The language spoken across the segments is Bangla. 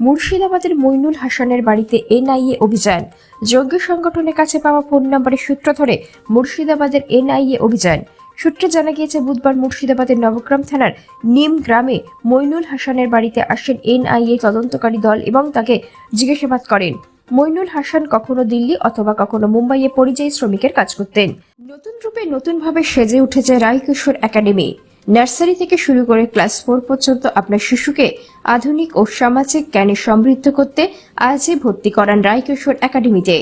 মুর্শিদাবাদের মইনুল হাসানের বাড়িতে এনআইএ অভিযান। জঙ্গি সংগঠনের কাছে পাওয়া ফোন নম্বরের সূত্র ধরে মুর্শিদাবাদের এনআইএ অভিযান। সূত্রে জানা গিয়েছে, বুধবার মুর্শিদাবাদের নবগ্রাম থানার নিম গ্রামে মইনুল হাসানের বাড়িতে আসেন এনআইএ তদন্তকারী দল এবং তাকে জিজ্ঞাসাবাদ করেন। মইনুল হাসান কখনো দিল্লি অথবা কখনো মুম্বাইয়ে পরিযায়ী শ্রমিকের কাজ করতেন। নতুন রূপে নতুনভাবে সেজে উঠেছে রায়কিশোর একাডেমি। নার্সারি থেকে শুরু করে ক্লাস ফোর পর্যন্ত আপনার শিশুকে আধুনিক ও সামাজিক জ্ঞানে সমৃদ্ধ করতে আজই ভর্তি করান রায়কিশোর একাডেমিতে।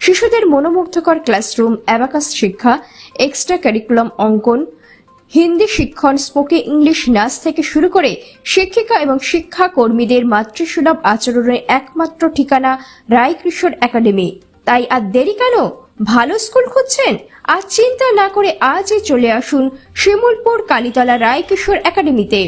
শিশুদের মনোমুগ্ধকর ক্লাসরুম, অ্যাবাকাস শিক্ষা, এক্সট্রা কারিকুলাম অঙ্কন, হিন্দি শিক্ষণ, স্পোকে ইংলিশ নাচ থেকে শুরু করে শিক্ষিকা এবং শিক্ষা কর্মীদের মাতৃসুলভ আচরণের একমাত্র ঠিকানা রায়কিশোর একাডেমি। তাই আর দেরি কেন? ভালো স্কুল খুঁজছেন? আর চিন্তা না করে আজই চলে আসুন শিমুলপুর কালীতলা রায়কিশোর একাডেমিতে।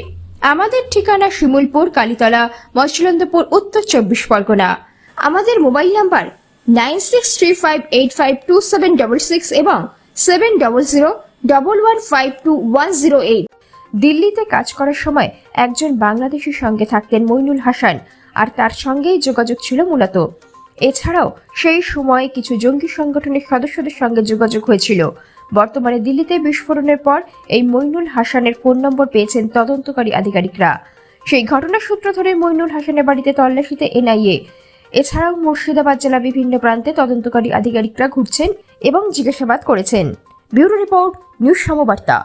আমাদের ঠিকানা শিমুলপুর কালীতলা মচলন্দপুর উত্তর চব্বিশ পরগনা। আমাদের mobile number nine six three five eight five two seven double six এবং seven double zero double one five two one zero eight. দিল্লিতে কাজ করার সময় একজন বাংলাদেশের সঙ্গে থাকতেন মইনুল হাসান, আর তার সঙ্গেই যোগাযোগ ছিল মূলত। এছাড়াও সেই সময়ে কিছু জঙ্গি সংগঠনের সদস্যদের সঙ্গে যোগাযোগ হয়েছিল। বর্তমানে দিল্লিতে বিস্ফোরণের পর এই মইনুল হাসানের ফোন নম্বর পেয়েছেন তদন্তকারী আধিকারিকরা। সেই ঘটনার সূত্র ধরে মইনুল হাসানের বাড়িতে তল্লাশিতে এনআইএ। এছাড়াও মুর্শিদাবাদ জেলা বিভিন্ন প্রান্তে তদন্তকারী আধিকারিকরা ঘুরছেন এবং জিজ্ঞাসাবাদ করেছেন। Bureau report, news Sambarta.